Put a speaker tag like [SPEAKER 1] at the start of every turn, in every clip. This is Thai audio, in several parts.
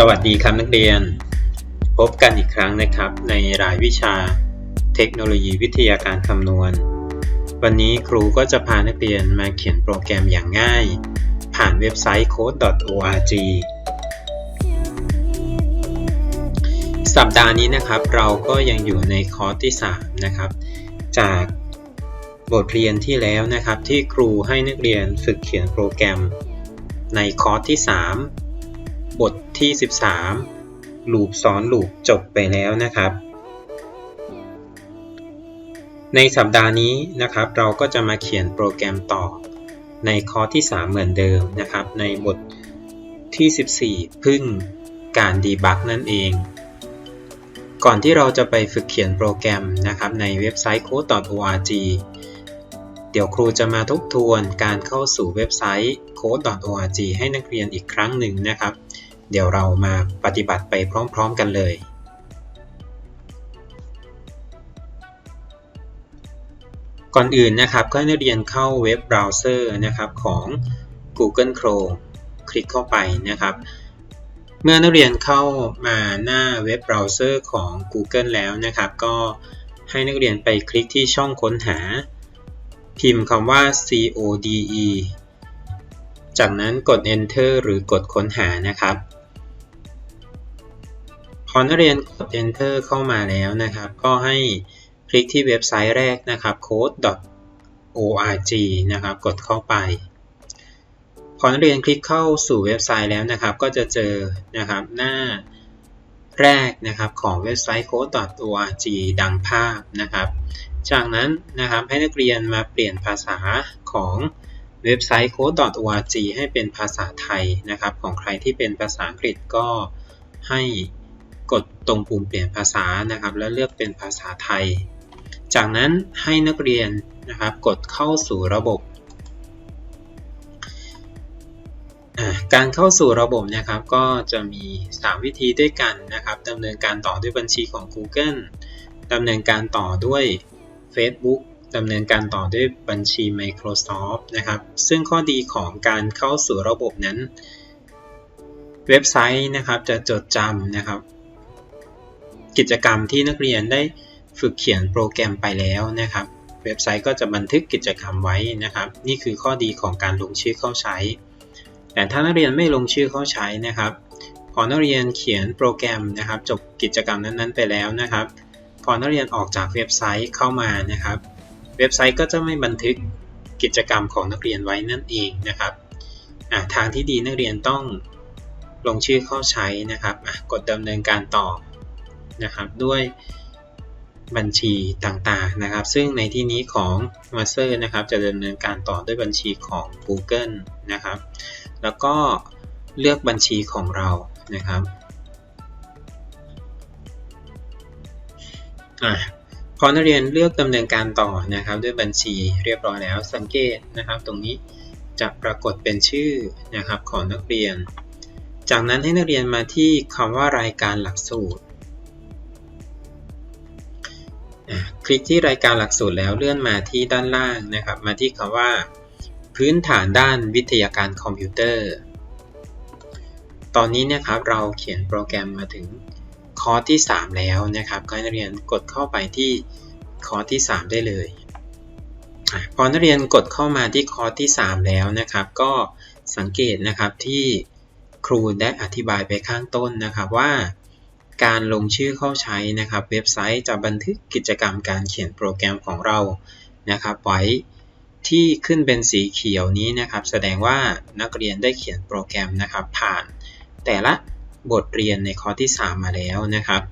[SPEAKER 1] สวัสดีครับนักเรียน พบกันอีกครั้งนะครับ ในรายวิชาเทคโนโลยีวิทยาการคำนวณ วันนี้ครูก็จะพานักเรียนมาเขียนโปรแกรมอย่างง่าย ผ่านเว็บไซต์ code.org สัปดาห์นี้นะครับเราก็ยังอยู่ในคอร์สที่ 3 นะครับ จากบทเรียนที่แล้วนะครับที่ครูให้นักเรียนฝึกเขียนโปรแกรมในคอร์สที่ 3 ที่ 13 ลูปซ้อนลูปจบไปแล้วนะครับ ในสัปดาห์นี้นะครับ เราก็จะมาเขียนโปรแกรมต่อในคอร์สที่ 3 เหมือนเดิมนะครับ ในบทที่ 14 พึ่งการดีบักนั่นเอง ก่อนที่เราจะไปฝึกเขียนโปรแกรมนะครับ ในเว็บไซต์ code.org เดี๋ยวครูจะมาทบทวนการเข้าสู่เว็บไซต์ code.org ให้นักเรียนอีกครั้งหนึ่งนะครับ เดี๋ยวเรามาปฏิบัติไปพร้อม ๆ กันเลย ก่อนอื่นนะครับก็ให้นักเรียนเข้าเว็บเบราว์เซอร์นะครับของ Google Chrome คลิกเข้าไปนะครับ เมื่อนักเรียนเข้ามาหน้าเว็บเบราว์เซอร์ของ Google แล้วนะครับ ก็ให้นักเรียนไปคลิกที่ช่องค้นหา พิมพ์คำว่า code จากนั้นกด enter หรือกดค้นหานะครับ อนักเรียนกด enter เข้ามาแล้วนะครับ ก็ให้คลิกที่เว็บไซต์แรกนะครับ code.org นะครับ กดเข้าไป พอนักเรียนคลิกเข้าสู่เว็บไซต์แล้วนะครับ ก็จะเจอนะครับหน้าแรกนะครับของเว็บไซต์ code.org ดังภาพนะครับ จากนั้นนะครับให้นักเรียนมาเปลี่ยนภาษาของเว็บไซต์ code.org ให้เป็นภาษาไทยนะครับ ของใครที่เป็นภาษาอังกฤษก็ให้ กดตรงปุ่มเปลี่ยนภาษานะครับ แล้วเลือกเป็นภาษาไทย จากนั้นให้นักเรียนนะครับ กดเข้าสู่ระบบ การเข้าสู่ระบบนะครับ ก็จะมี 3 วิธีด้วยกันนะครับดำเนินการต่อด้วยบัญชีของ Google ดำเนินการต่อด้วย Facebook ดำเนินการต่อด้วยบัญชี Microsoft นะครับ ซึ่งข้อดีของการเข้าสู่ระบบนั้น เว็บไซต์นะครับจะจดจำนะครับ กิจกรรมที่นักเรียนได้ฝึกเขียนโปรแกรมไปแล้วนะครับ เว็บไซต์ก็จะบันทึกกิจกรรมไว้นะครับ นี่คือข้อดีของการลงชื่อเข้าใช้ แต่ถ้านักเรียนไม่ลงชื่อเข้าใช้นะครับ พอนักเรียนเขียนโปรแกรมนะครับ จบกิจกรรมนั้น ๆ ไปแล้วนะครับ พอนักเรียนออกจากเว็บไซต์เข้ามานะครับ เว็บไซต์ก็จะไม่บันทึกกิจกรรมของนักเรียนไว้นั่นเองนะครับทางที่ดีนักเรียนต้องลงชื่อเข้าใช้นะครับกดดำเนินการต่อ นะครับด้วยบัญชีต่างๆนะครับ ซึ่งในที่นี้ของ Master นะครับ จะดำเนินการต่อด้วยบัญชีของ Google นะครับ แล้วก็เลือกบัญชีของเรานะครับอพอนักเรียนเลือกดำเนินการต่อนะครับ ด้วยบัญชีเรียบร้อยแล้ว สังเกตนะครับ ตรงนี้จะปรากฏเป็นชื่อนะครับของนักเรียน จากนั้นให้นักเรียนมาที่คำว่ารายการหลักสูตร คลิกที่รายการหลักสูตรแล้วเลื่อนมาที่ด้านล่างนะครับ มาที่คำว่า พื้นฐานด้านวิทยาการคอมพิวเตอร์ ตอนนี้นะครับเราเขียนโปรแกรมมาถึงคอร์สที่ 3 แล้วนะครับก็นักเรียนกดเข้าไปที่คอร์สที่ 3 ได้เลยพอนักเรียนกดเข้ามาที่คอร์สที่ 3 แล้วนะครับ ก็สังเกตนะครับที่ครูได้อธิบายไปข้างต้นนะครับว่า การลงชื่อเข้าใช้นะครับ เว็บไซต์จะบันทึกกิจกรรมการเขียนโปรแกรมของเรานะครับไว้ที่ขึ้นเป็นสีเขียวนี้นะครับ แสดงว่านักเรียนได้เขียนโปรแกรมนะครับ ผ่าน แต่ละบทเรียนในคอที่ 3 มาแล้วนะครับ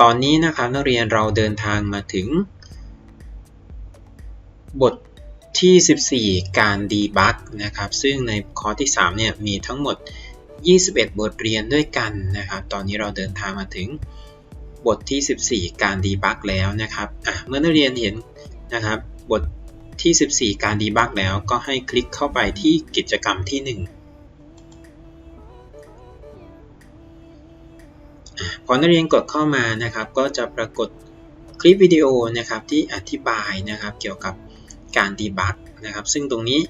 [SPEAKER 1] ตอนนี้นะครับนักเรียนเราเดินทางมาถึง บทที่ 14 การดีบักนะครับ ซึ่งในคอที่ 3 เนี่ยมีทั้งหมด 21 บทเรียนด้วยกันนะครับ ตอนนี้เราเดินทางมาถึงบทที่ 14 การดีบักแล้วนะครับเมื่อนักเรียนเห็นนะครับ บทที่ 14 การดีบักแล้วก็ให้คลิกเข้าไปที่กิจกรรมที่ 1พอนักเรียนกดเข้ามานะครับ ก็จะปรากฏคลิปวิดีโอนะครับที่อธิบายนะครับเกี่ยวกับการดีบักนะครับ ซึ่งตรงนี้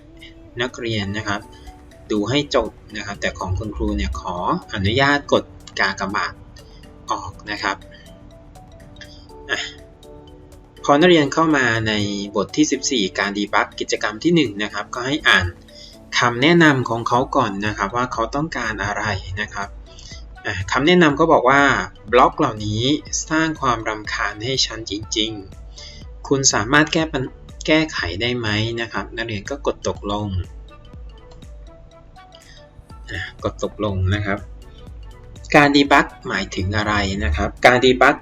[SPEAKER 1] นักเรียนนะครับ ดูให้จบนะครับ แต่ของคุณครูเนี่ยขออนุญาตกดกากบาทออกนะครับอพอนักเรียนเข้ามาในบทที่ 14 การดีบักกิจกรรมที่ 1 นะครับ ก็ให้อ่านคำแนะนำของเขาก่อนนะครับ ว่าเขาต้องการอะไรนะครับคำแนะนำก็บอกว่าบล็อกเหล่านี้สร้างความรำคาญให้ฉันจริง ๆ คุณสามารถแก้ปัญแก้ไขได้ไหมนะครับ นักเรียนก็กดตกลง กดตกลงนะครับ การดีบักหมายถึงอะไรนะครับ การดีบัก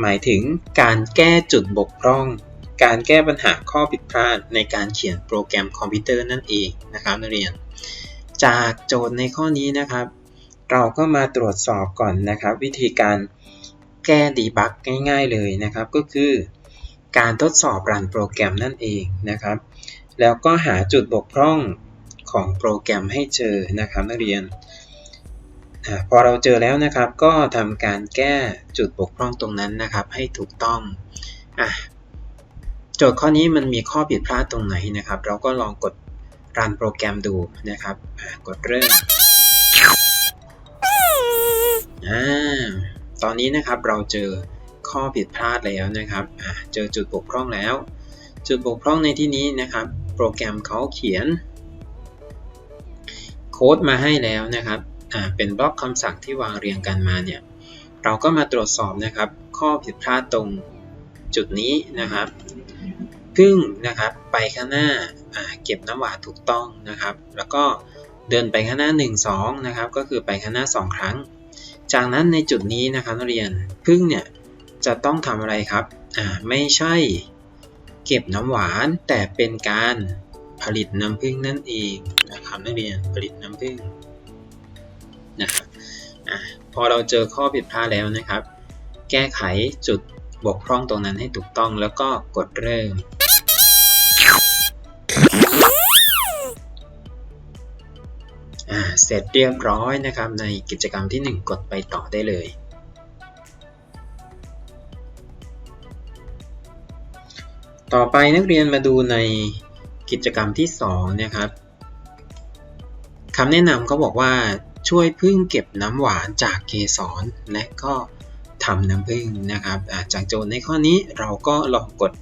[SPEAKER 1] หมายถึงการแก้จุดบกพร่อง การแก้ปัญหาข้อผิดพลาดในการเขียนโปรแกรมคอมพิวเตอร์นั่นเองนะครับนักเรียน จากโจทย์ในข้อนี้นะครับ เราก็มาตรวจสอบก่อนนะครับ วิธีการแก้ดีบักง่าย ๆเลยนะครับ ก็คือการทดสอบรันโปรแกรมนั่นเองนะครับ แล้วก็หาจุดบกพร่อง ของโปรแกรมให้เจอนะครับนักเรียนอพอเราเจอแล้วนะครับก็ทำการแก้จุดบกพร่องตรงนั้นนะครับ ให้ถูกต้องอโจทย์ข้อนี้มันมีข้อผิดพลาดตรงไหนนะครับ เราก็ลองกดรันโปรแกรมดูนะครับกดเริ่มอตอนนี้นะครับเราเจอข้อผิดพลาดแล้วนะครับเจอจุดบกพร่องแล้ว จุดบกพร่องในที่นี้นะครับ โปรแกรมเขาเขียน ค้ดมาให้แล้วนะครับเป็นบล็อกคำสั่งที่วางเรียงกันมาเนี่ย เราก็มาตรวจสอบนะครับ ข้อผิดพลาดตรงจุดนี้นะครับพึ่งนะครับไปข้างหน้าาเก็บน้ำหวานถูกต้องนะครับ แล้วก็เดินไปข้างหน้า 1 2นะครับ ก็คือไปข้างหน้า 2 ครั้ง จากนั้นในจุดนี้นะครับนักเรียนพึ่งเนี่ยจะต้องทำอะไรครับ ไม่ใช่เก็บน้ำหวานแต่เป็นการ ผลิตน้ำผึ้งนั่นเองนะครับนักเรียนผลิตน้ำผึ้งนะครับอพอเราเจอข้อผิดพลาดแล้วนะครับ แก้ไขจุดบกพร่องตรงนั้นให้ถูกต้องแล้วก็กดเริ่ม เสร็จเรียบร้อยนะครับในกิจกรรมที่ 1 กดไปต่อได้เลยต่อไปนักเรียนมาดูใน กิจกรรมที่2นะครับคำแนะนำเขาบอกว่าช่วยพึ่งเก็บน้ำหวานจากเกสรและก็ทำน้ำผึ้งนะครับจากโจทย์ในข้อนี้เราก็ลองกด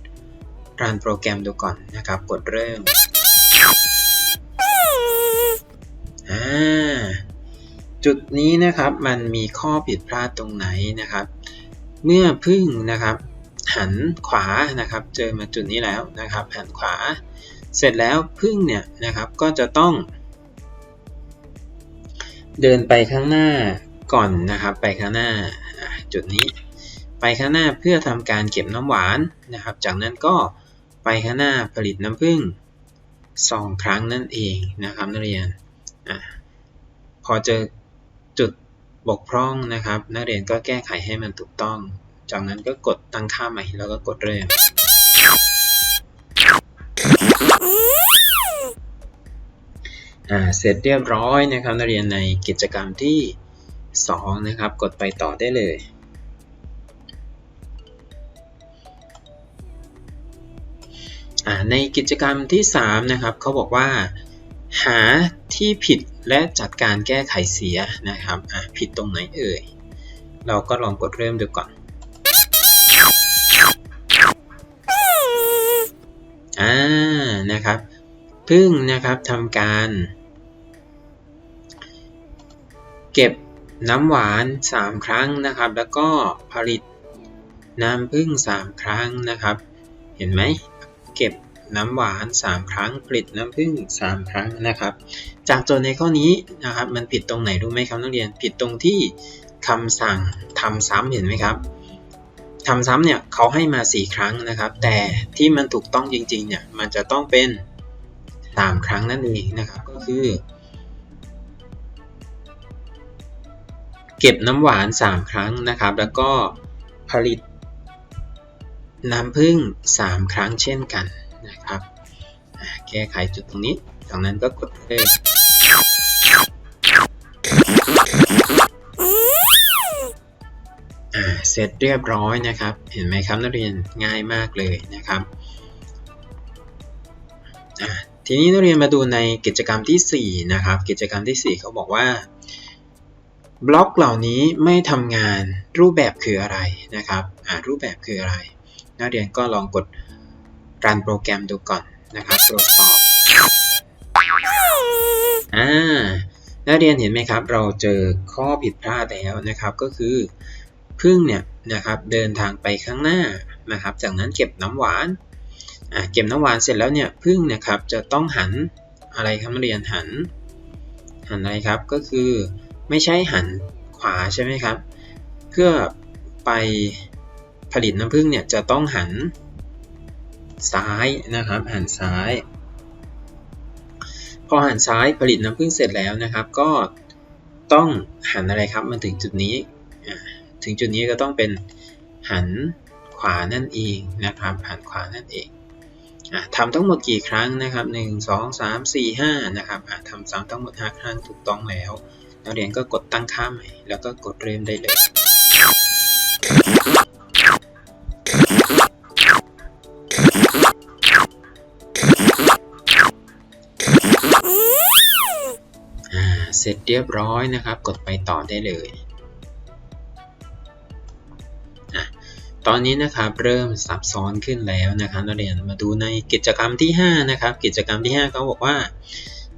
[SPEAKER 1] รันโปรแกรมดูก่อนนะครับ กดเริ่มจุดนี้นะครับมันมีข้อผิดพลาดตรงไหนนะครับ เมื่อพึ่งนะครับ หันขวานะครับ เจอมาจุดนี้แล้วนะครับ หันขวา เสร็จแล้วพึ่งเนี่ยนะครับก็จะต้อง เดินไปข้างหน้าก่อนนะครับ ไปข้างหน้าจุดนี้ ไปข้างหน้าเพื่อทำการเก็บน้ำหวานนะครับ จากนั้นก็ไปข้างหน้าผลิตน้ำผึ้งสองครั้งนั่นเองนะครับนักเรียนอพอเจอจุดบกพร่องนะครับ นักเรียนก็แก้ไขให้มันถูกต้อง จากนั้นก็กดตั้งค่าใหม่แล้วก็กดเริ่ม เสร็จเรียบร้อยนะครับนักเรียนในกิจกรรมที่ 2 นะครับ กดไปต่อได้เลยในกิจกรรมที่ 3 นะครับเขาบอกว่า หาที่ผิดและจัดการแก้ไขเสียนะครับผิดตรงไหนเอ่ย เราก็ลองกดเริ่มดูก่อนอ่านะครับพึ่งนะครับทำการ เก็บน้ำหวาน 3 ครั้งนะครับ แล้วก็ผลิตน้ำพึ่ง3 ครั้งนะครับ เห็นไหมเก็บน้ำหวาน 3 ครั้ง ผลิตน้ำผึ้ง3 ครั้งนะครับ จากโจทย์ในข้อนี้นะครับ มันผิดตรงไหนรู้ไหมครับนักเรียนผิดตรงที่คำสั่งทำซ้ำเห็นไหมครับทำซ้ำเนี่ยเขาให้มา 4 ครั้งนะครับ แต่ที่มันถูกต้องจริงๆเนี่ยมันจะต้องเป็น 3 ครั้งนั่นเองนะครับก็คือ เก็บน้ำหวาน 3 ครั้งนะครับ แล้วก็ผลิตน้ำผึ้ง3 ครั้งเช่นกันนะครับแก้ไขจุดตรงนี้จากนั้นก็กดเพิ่มเสร็จเรียบร้อยนะครับ เห็นไหมครับนักเรียนง่ายมากเลยนะครับ ทีนี้นักเรียนมาดูในกิจกรรมทีสี่4 นะครับ กิจกรรมทีสี่4 เขาบอกว่า บล็อกเหล่านี้ไม่ทำงานรูปแบบคืออะไรนะครับอ่ารูปแบบคืออะไร นักเรียนก็ลองกดรันโปรแกรมดูก่อนนะครับตรวจสอบอ่านักเรียนเห็นไหมครับ เราเจอข้อผิดพลาดแล้วนะครับก็คือพึ่งเนี่ยนะครับเดินทางไปข้างหน้านะครับ จากนั้นเก็บน้ำหวานอ่าเก็บน้ำหวานเสร็จแล้วเนี่ยพึ่งนะครับจะต้องหันอะไรครับนักเรียนหัน หันอะไรครับก็คือ ไม่ใช่หันขวาใช่ไหมครับ เพื่อไปผลิตน้ำผึ้งเนี่ยจะต้องหันซ้ายนะครับ หันซ้าย พอหันซ้ายผลิตน้ำผึ้งเสร็จแล้วนะครับ ก็ต้องหันอะไรครับมาถึงจุดนี้ ถึงจุดนี้ก็ต้องเป็นหันขวานั่นเองนะครับ หันขวานั่นเองทำทั้งหมดกี่ครั้งนะครับ 1 2 3 4 5 นะครับทำซ้ำทั้งหมด 5 ครั้งถูกต้องแล้ว นักเรียนก็กดตั้งค่าใหม่ แล้วก็กดเริ่มได้เลยเสร็จเรียบร้อยนะครับ กดไปต่อได้เลย ตอนนี้นะครับเริ่มซับซ้อนขึ้นแล้วนะครับนักเรียนมาดูในกิจกรรมที่ 5 นะครับ กิจกรรมที่ 5 เขาบอกว่า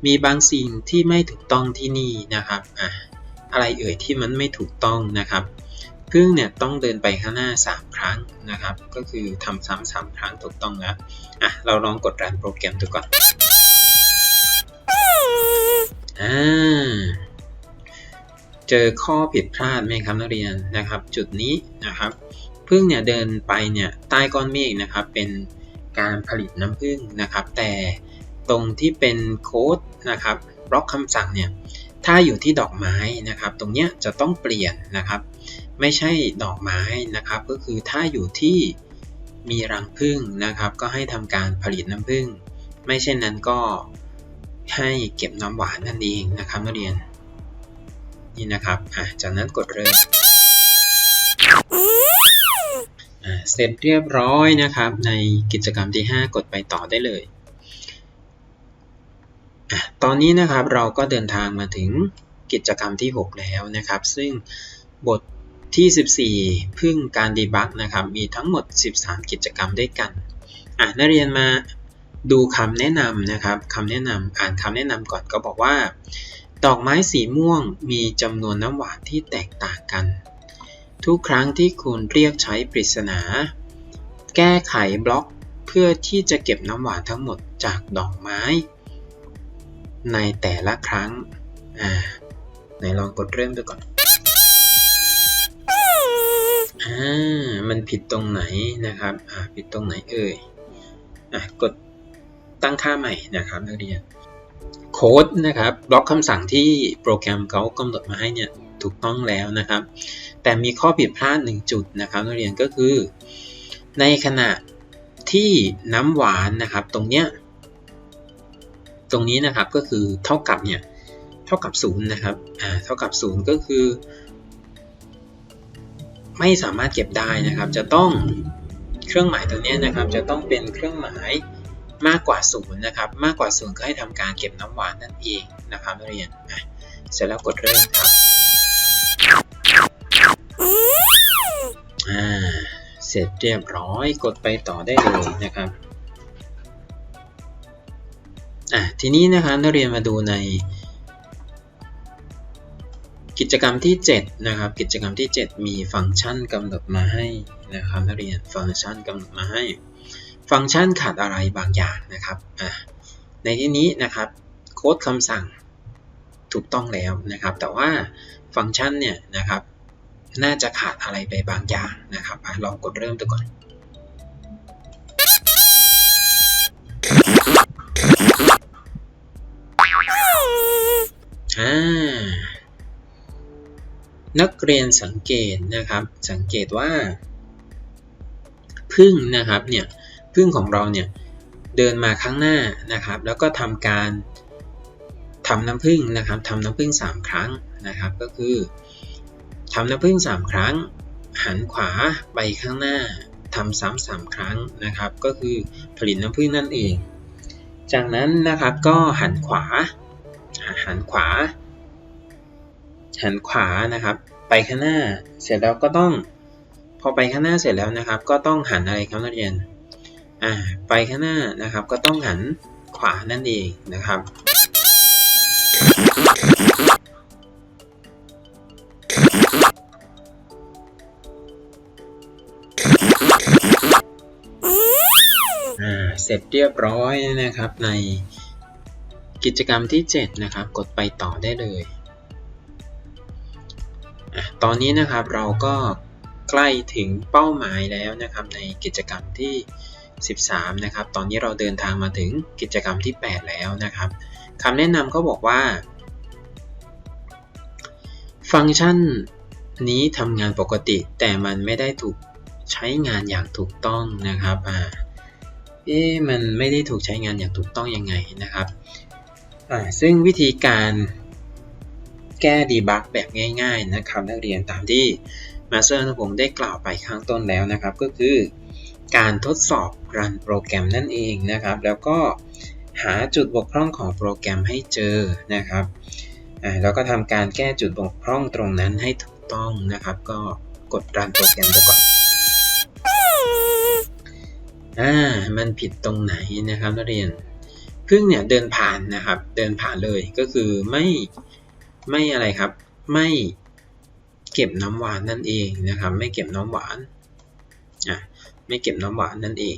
[SPEAKER 1] มีบางสิ่งที่ไม่ถูกต้องที่นี่นะครับอะอะไรเอ่ยที่มันไม่ถูกต้องนะครับพึ่งเนี่ยต้องเดินไปข้างหน้า 3 ครั้งนะครับ ก็คือทำซ้ำสามครั้งถูกต้องแล้วอะเราลองกดรันโปรแกรมดูก่อนอ่าเจอข้อผิดพลาดไหมครับนักเรียนนะครับ จุดนี้นะครับพึ่งเนี่ยเดินไปเนี่ยใต้ก้อนเมฆนะครับ เป็นการผลิตน้ำผึ้งนะครับ แต่ ตรงที่เป็นโค้ดนะครับบล็อกคำสั่งเนี่ยถ้าอยู่ที่ดอกไม้นะครับ ตรงเนี้ยจะต้องเปลี่ยนนะครับ ไม่ใช่ดอกไม้นะครับ ก็คือถ้าอยู่ที่มีรังผึ้งนะครับ ก็ให้ทำการผลิตน้ำผึ้งไม่เช่นนั้นก็ให้เก็บน้ำหวานนั่นเองนะครับนักเรียนนี่นะครับอะจากนั้นกดเริ่มเสร็จเรียบร้อยนะครับ ในกิจกรรมที่ 5 กดไปต่อได้เลย ตอนนี้นะครับเราก็เดินทางมาถึงกิจกรรมที่ 6 แล้วนะครับ ซึ่งบทที่ 14 พึ่งการดีบักนะครับ มีทั้งหมด 13 กิจกรรมด้วยกันอะนักเรียนมาดูคำแนะนำนะครับคำแนะนำอ่านคำแนะนำก่อนก็บอกว่า ดอกไม้สีม่วงมีจำนวนน้ำหวานที่แตกต่างกัน ทุกครั้งที่คุณเรียกใช้ปริศนา แก้ไขบล็อกเพื่อที่จะเก็บน้ำหวานทั้งหมดจากดอกไม้ ในแต่ละครั้ง อ่า ไหนลองกดเริ่มดูก่อน อ่า มันผิดตรงไหนนะครับ อ่า ผิดตรงไหนเอ่ย อะ กดตั้งค่าใหม่นะครับนักเรียน โค้ดนะครับ บล็อกคำสั่งที่โปรแกรมเขากำหนดมาให้เนี่ยถูกต้องแล้วนะครับ แต่มีข้อผิดพลาดหนึ่งจุดนะครับนักเรียนก็คือ ในขณะที่น้ำหวานนะครับ ตรงเนี้ย ตรงนี้นะครับก็คือเท่ากับเนี่ยเท่ากับศูนย์นะครับอ่าเท่ากับศูนย์ก็คือ ไม่สามารถเก็บได้นะครับ จะต้องเครื่องหมายตัวนี้นะครับ จะต้องเป็นเครื่องหมายมากกว่าศูนย์นะครับมากกว่าศูนย์ก็ให้ทำการเก็บน้ำหวานนั่นเองนะครับนักเรียนเสร็จแล้วกดเริ่มครับอ่าเสร็จเรียบร้อยกดไปต่อได้เลยนะครับ อะทีนี้นะครับนักเรียนมาดูใน กิจกรรมที่ 7 นะครับ กิจกรรมที่ 7 มีฟังก์ชันกำหนดมาให้นะครับนักเรียนฟังก์ชันกำหนดมาให้ ฟังก์ชันขาดอะไรบางอย่างนะครับอะในที่นี้นะครับโค้ดคำสั่งถูกต้องแล้วนะครับ แต่ว่าฟังก์ชันเนี่ยนะครับน่าจะขาดอะไรไปบางอย่างนะครับอลองกดเริ่มตัวก่อน อนักเรียนสังเกตนะครับสังเกตว่าพึ่งนะครับเนี่ยพึ่งของเราเนี่ยเดินมาข้างหน้านะครับ แล้วก็ทำการทำน้ำพึ่งนะครับทำน้ำพึ่ง 3 ครั้งนะครับ ก็คือทำน้ำผึ้ง3 ครั้ง หันขวาไปข้างหน้าทำซ้ำสามครั้งนะครับ ก็คือผลิตน้ำผึ้งนั่นเอง จากนั้นนะครับก็หันขวา หันขวา หันขวานะครับ ไปข้างหน้าเสร็จแล้วก็ต้อง พอไปข้างหน้าเสร็จแล้วนะครับ ก็ต้องหันอะไรครับนักเรียนอ่าไปข้างหน้านะครับ ก็ต้องหันขวานั่นเองนะครับอ่าเสร็จเรียบร้อยนะครับใน กิจกรรมที่ 7 นะครับ กดไปต่อได้เลยอตอนนี้นะครับเราก็ใกล้ถึงเป้าหมายแล้วนะครับ ในกิจกรรมที่ 13 นะครับ ตอนนี้เราเดินทางมาถึงกิจกรรมที่ 8 แล้วนะครับคำแนะนำก็บอกว่า ฟังก์ชันนี้ทำงานปกติ แต่มันไม่ได้ถูกใช้งานอย่างถูกต้องนะครับอ่าเอ๊ะมันไม่ได้ถูกใช้งานอย่างถูกต้องยังไงนะครับ ซึ่งวิธีการแก้ดีบักแบบง่าย ๆนะครับนักเรียนตามที่มาสเตอร์ผมได้กล่าวไปข้างต้นแล้วนะครับ ก็คือการทดสอบรันโปรแกรมนั่นเองนะครับ แล้วก็หาจุดบกพร่องของโปรแกรมให้เจอนะครับแล้วก็ทำการแก้จุดบกพร่องตรงนั้นให้ถูกต้องนะครับ ก็กดรันโปรแกรมไปก่อนอ่ามันผิดตรงไหนนะครับนักเรียน พึ่งเนี่ยเดินผ่านนะครับ เดินผ่านเลยก็คือไม่ไม่อะไรครับ ไม่เก็บน้ำหวานนั่นเองนะครับ ไม่เก็บน้ำหวานอะไม่เก็บน้ำหวานนั่นเอง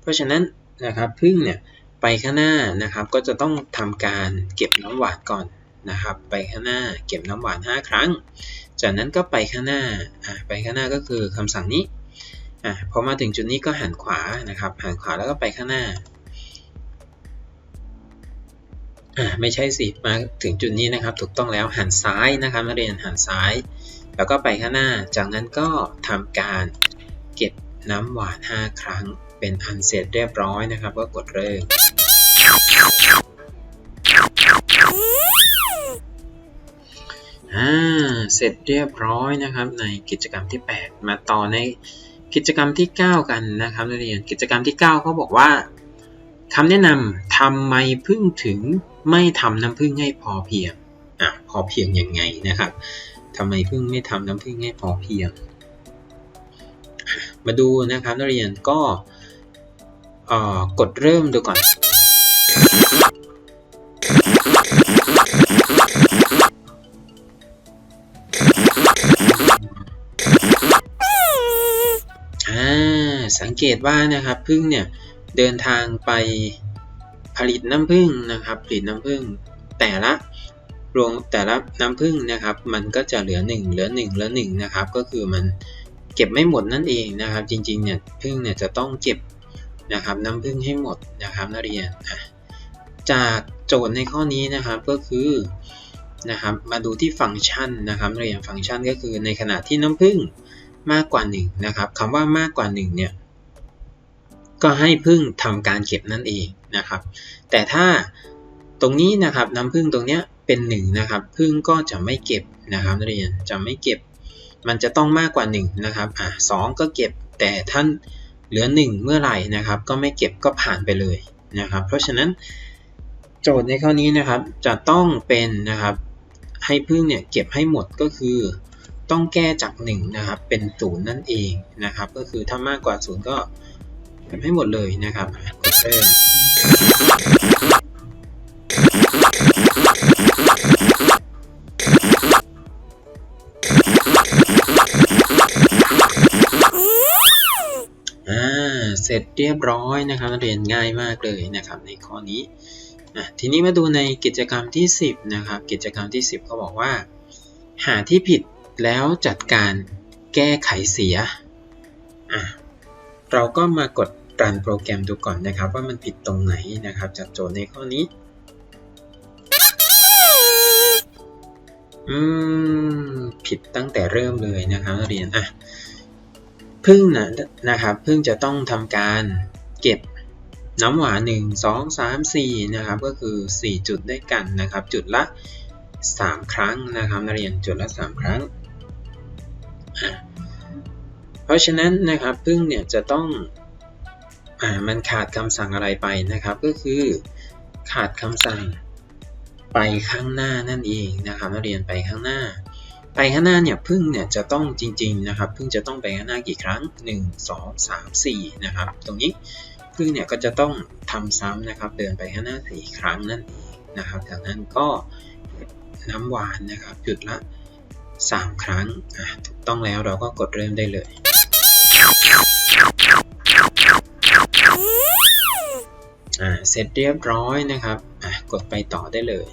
[SPEAKER 1] เพราะฉะนั้นนะครับพึ่งเนี่ยไปข้างหน้านะครับ ก็จะต้องทำการเก็บน้ำหวานก่อนนะครับ ไปข้างหน้าเก็บน้ำหวาน 5 ครั้ง จากนั้นก็ไปข้างหน้าอะไปข้างหน้าก็คือคำสั่งนี้อะพอมาถึงจุดนี้ก็หันขวานะครับ หันขวาแล้วก็ไปข้างหน้า อ่าไม่ใช่สิมาถึงจุดนี้นะครับ ถูกต้องแล้วหันซ้ายนะครับนักเรียนหันซ้าย แล้วก็ไปข้างหน้า จากนั้นก็ทำการเก็บน้ำหวาน 5 ครั้ง เป็นอันเสร็จเรียบร้อยนะครับ ก็กดเริ่มเสร็จเรียบร้อยนะครับ ในกิจกรรมที่ 8 มาต่อในกิจกรรมที่ 9 กันนะครับนักเรียนกิจกรรมที่ 9 เขาบอกว่าคำแนะนำทำไมพึ่งถึง ไม่ทำน้ำผึ้งให้พอเพียงอะพอเพียงยังไงนะครับทำไมพึ่งไม่ทำน้ำผึ้งให้พอเพียง มาดูนะครับนักเรียนก็กดเริ่มดูก่อน สังเกตว่านะครับพึ่งเนี่ยเดินทางไป ผลิตน้ำผึ้งนะครับ ผลิตน้ำผึ้งแต่ละรวงแต่ละน้ำผึ้งนะครับ มันก็จะเหลือ 1 เหลือ 1 เหลือ1นะครับ ก็คือมันเก็บไม่หมดนั่นเองนะครับ จริงๆเนี่ยผึ้งเนี่ยจะต้องเก็บนะครับน้ำผึ้งให้หมดนะครับนักเรียนจากโจทย์ในข้อนี้นะครับก็คือนะครับมาดูที่ฟังก์ชันนะครับเรียนฟังก์ชันก็คือในขณะที่น้ำผึ้งมากกว่า1นะครับคำว่ามากกว่า1เนี่ย ก็ให้พึ่งทำการเก็บนั่นเองนะครับ แต่ถ้าตรงนี้นะครับน้ำพึ่งตรงเนี้ยเป็น1นะครับพึ่งก็จะไม่เก็บนะครับนักเรียนจะไม่เก็บ มันจะต้องมากกว่า1นะครับอะสก็เก็บแต่ท่านเหลือ 1 เมื่อไหร่นะครับ ก็ไม่เก็บก็ผ่านไปเลยนะครับ เพราะฉะนั้นโจทย์ในข้อนี้นะครับจะต้องเป็นนะครับให้พึ่งเนี่ยเก็บให้หมดก็คือต้องแก้จาก1นะครับเป็นศูนย์นั่นเองนะครับ ก็คือถ้ามากกว่า0ก็ ทำให้หมดเลยนะครับกดเริ่มเสร็จเรียบร้อยนะครับเรียนง่ายมากเลยนะครับในข้อนี้ทีนี้มาดูในกิจกรรมที่ 10นะครับกิจกรรมที่ 10เขาบอกว่า หาที่ผิดแล้วจัดการแก้ไขเสีย เราก็มากด รันโปรแกรมดูก่อนนะครับ ว่ามันผิดตรงไหนนะครับ จากโจทย์ในข้อนี้ อืม ผิดตั้งแต่เริ่มเลยนะครับเรียนอะพึ่งนะนะครับพึ่งจะต้องทำการเก็บน้ำหวาน 1 2 3 4 นะครับ ก็คือ 4 จุดด้วยกันนะครับ จุดละ 3 ครั้งนะครับนักเรียนจุดละ 3 ครั้ง เพราะฉะนั้นนะครับพึ่งเนี่ยจะต้อง อ่ามันขาดคำสั่งอะไรไปนะครับ ก็คือขาดคำสั่งไปข้างหน้านั่นเองนะครับนักเรียนไปข้างหน้า ไปข้างหน้าเนี่ยพึ่งเนี่ยจะต้องจริง ๆนะครับพึ่งจะต้องไปข้างหน้ากี่ครั้ง 1 2 3 4นะครับตรงนี้พึ่งเนี่ยก็จะต้องทำซ้ำนะครับเดินไปข้างหน้า4ครั้งนั่นเองนะครับจากนั้นก็น้ำหวานนะครับจุดละ 3 ครั้งถูกต้องแล้วเราก็กดเริ่มได้เลย อ่าเสร็จเรียบร้อยนะครับอะกดไปต่อได้เลย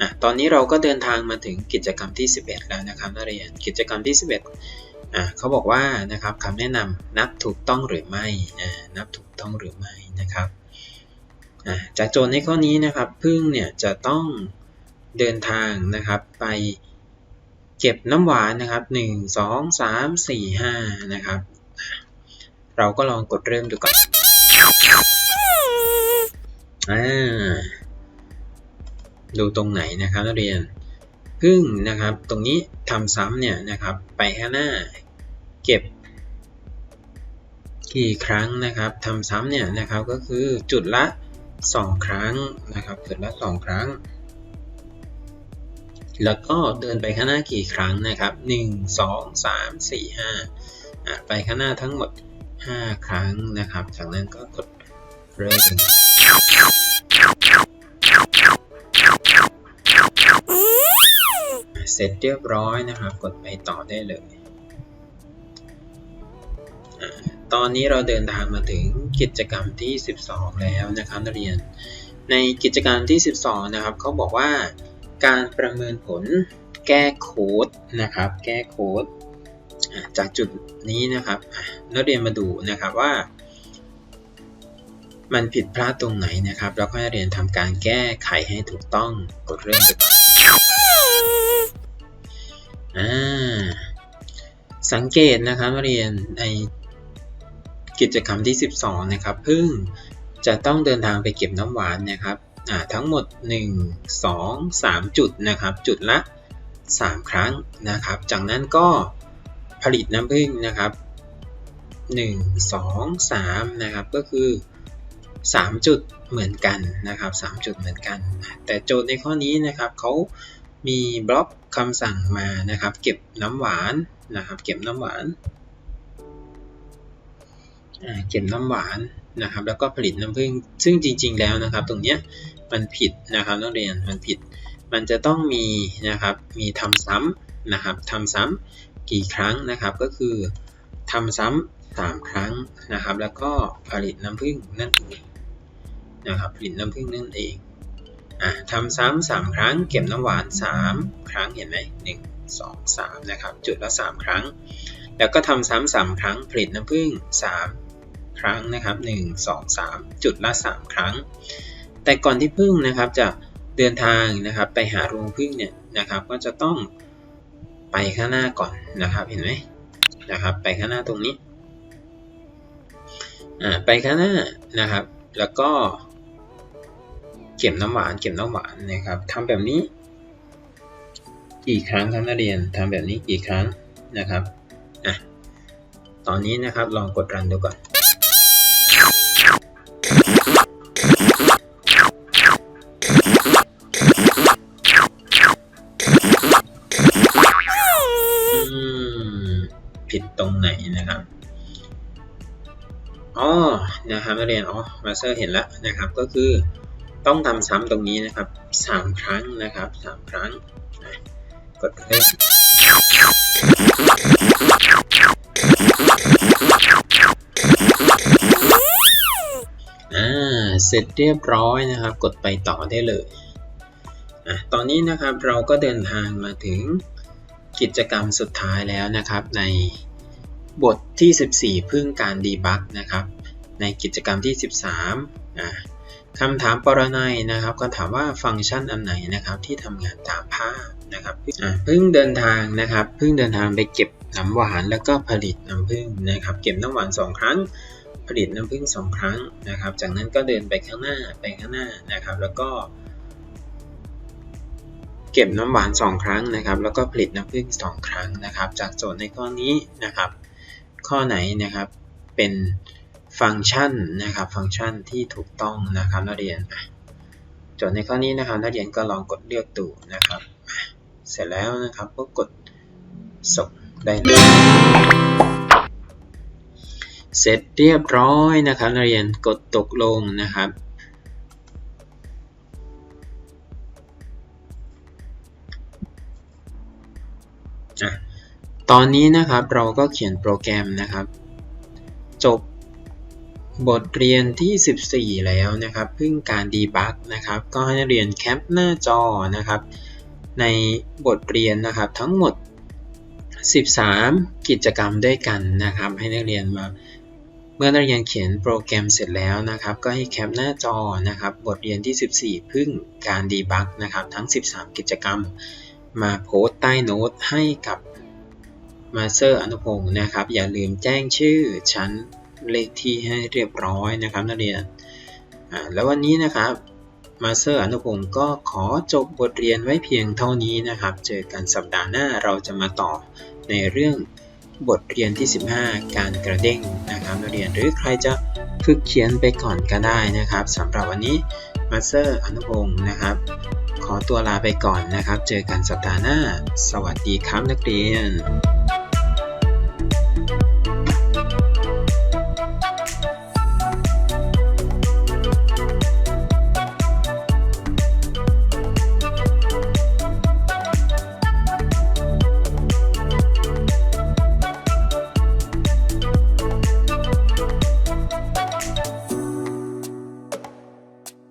[SPEAKER 1] อะตอนนี้เราก็เดินทางมาถึงกิจกรรมที่ 11 แล้วนะครับนักเรียนกิจกรรมที่ 11อะเขาบอกว่านะครับคำแนะนำนับถูกต้องหรือไม่อ่านับถูกต้องหรือไม่นะครับอะจากโจทย์ในข้อนี้นะครับพึ่งเนี่ยจะต้องเดินทางนะครับไป เก็บน้ำหวานนะครับ 1 2 3 4 5 นะครับ เราก็ลองกดเริ่มดูก่อนอ่าดูตรงไหนนะครับนักเรียนพึ่งนะครับ ตรงนี้ทำซ้ำเนี่ยนะครับ ไปข้างหน้า เก็บ กี่ครั้งนะครับทำซ้ำเนี่ยนะครับก็คือจุดละ 2 ครั้งนะครับ จุดละ 2 ครั้ง แล้วก็เดินไปข้างหน้ากี่ครั้งนะครับ 1 2 3 4 5 ไปข้างหน้าทั้งหมด 5 ครั้งนะครับ จากนั้นก็กดเริ่มเสร็จเรียบร้อยนะครับ กดไปต่อได้เลย ตอนนี้เราเดินทางมาถึงกิจกรรมที่ 12 แล้วนะครับนักเรียน ในกิจกรรมที่ 12 นะครับเขาบอกว่า การประเมินผลแก้โค้ดนะครับ แก้โค้ดจากจุดนี้นะครับนักเรียนมาดูนะครับว่า มันผิดพลาดตรงไหนนะครับ แล้วก็นักเรียนทำการแก้ไขให้ถูกต้องกดเริ่มเลยอ่าสังเกตนะครับเรียนในกิจกรรมที่ 12 นะครับ พึ่งจะต้องเดินทางไปเก็บน้ำหวานนะครับ ทั้งหมด 1 2 3 จุดนะครับ จุดละ 3 ครั้งนะครับ จากนั้นก็ผลิตน้ำผึ้งนะครับ 1 2 3 นะครับ ก็คือ 3 จุดเหมือนกันนะครับ 3 จุดเหมือนกัน แต่โจทย์ในข้อนี้นะครับเขามีบล็อกคำสั่งมานะครับ เก็บน้ำหวานนะครับ เก็บน้ำหวานเก็บน้ำหวานนะครับ แล้วก็ผลิตน้ำผึ้งซึ่งจริง ๆ แล้วนะครับ ตรงเนี้ย มันผิดนะครับนักเรียนมันผิด มันจะต้องมีนะครับมีทำซ้ำนะครับทำซ้ำกี่ครั้งนะครับ ก็คือทำซ้ำสามครั้งนะครับ แล้วก็ผลิตน้ำผึ้งนั่นเองนะครับผลิตน้ำผึ้งนั่นเองอะทำซ้ำสามครั้ง เก็บน้ำหวานสามครั้งเห็นไหมหนึ่งสองสามนะครับ จุดละสามครั้ง แล้วก็ทำซ้ำสามครั้ง ผลิตน้ำผึ้งสามครั้งนะครับหนึ่งสองสามจุดละสามครั้ง แต่ก่อนที่ผึ้งนะครับจะเดินทางนะครับไปหาโรงผึ้งเนี่ยนะครับ ก็จะต้องไปข้างหน้าก่อนนะครับเห็นไหมนะครับ ไปข้างหน้าตรงนี้อ่าไปข้างหน้านะครับ แล้วก็เก็บน้ำหวานเก็บน้ำหวานนะครับทำแบบนี้ กี่ครั้งครับนักเรียนทำแบบนี้กี่ครั้งนะครับอะตอนนี้นะครับลองกดรันดูก่อน นะครับนักเรียนอ๋อมาสเตอร์เห็นแล้วนะครับก็คือต้องทำซ้ำตรงนี้นะครับสามครั้งนะครับสามครั้งกดเล่นอ่าเสร็จเรียบร้อยนะครับ กดไปต่อได้เลยอะตอนนี้นะครับเราก็เดินทางมาถึงกิจกรรมสุดท้ายแล้วนะครับในบทที่ 14 พึ่งการดีบักนะครับ ในกิจกรรมที่ 13อ่าคำถามปรนัยนะครับก็ถามว่าฟังก์ชันอันไหนนะครับที่ทำงานตามภาพนะครับเพิ่งเดินทางนะครับเพิ่งเดินทางไปเก็บน้ำหวานแล้วก็ผลิตน้ำผึ้งนะครับ เก็บน้ำหวาน 2 ครั้ง ผลิตน้ำผึ้ง2 ครั้งนะครับ จากนั้นก็เดินไปข้างหน้าไปข้างหน้านะครับ แล้วก็ เก็บน้ำหวาน 2 ครั้งนะครับ แล้วก็ผลิตน้ำผึ้ง2 ครั้งนะครับ จากโจทย์ในข้อนี้นะครับ ข้อไหนนะครับเป็น ฟังก์ชันนะครับฟังก์ชันที่ถูกต้องนะครับนักเรียนจทย์ในข้อนี้นะครับนักเรียนก็ลองกดเลือกดูนะครับ เสร็จแล้วนะครับก็กดส่งได้เลยเสร็จเรียบร้อยนะครับนักเรียนกดตกลงนะครับตอนนี้นะครับเราก็เขียนโปรแกรมนะครับ บทเรียนที่ 14 แล้วนะครับเพิ่งการดีบักนะครับ ก็ให้นักเรียนแคปหน้าจอนะครับ ในบทเรียนนะครับทั้งหมด 13 กิจกรรมด้วยกันนะครับ ให้นักเรียนมาเมื่อนักเรียนเขียนโปรแกรมเสร็จแล้วนะครับ ก็ให้แคปหน้าจอนะครับ บทเรียนที่ 14 พึ่งการดีบักนะครับ ทั้ง 13 กิจกรรม มาโพสต์ใต้โน้ตให้กับมาสเตอร์อนุพงศ์นะครับ อย่าลืมแจ้งชื่อชั้น เลขที่ให้เรียบร้อยนะครับนักเรียนแล้ววันนี้นะครับมาสเตอร์อนุพงศ์ก็ขอจบบทเรียนไว้เพียงเท่านี้นะครับ เจอกันสัปดาห์หน้าเราจะมาต่อในเรื่องบทเรียนที่ 15 การกระเด้งนะครับนักเรียนหรือใครจะฝึกเขียนไปก่อนก็ได้นะครับสำหรับวันนี้มาสเตอร์อนุพงศ์นะครับ ขอตัวลาไปก่อนนะครับ เจอกันสัปดาห์หน้า สวัสดีครับนักเรียน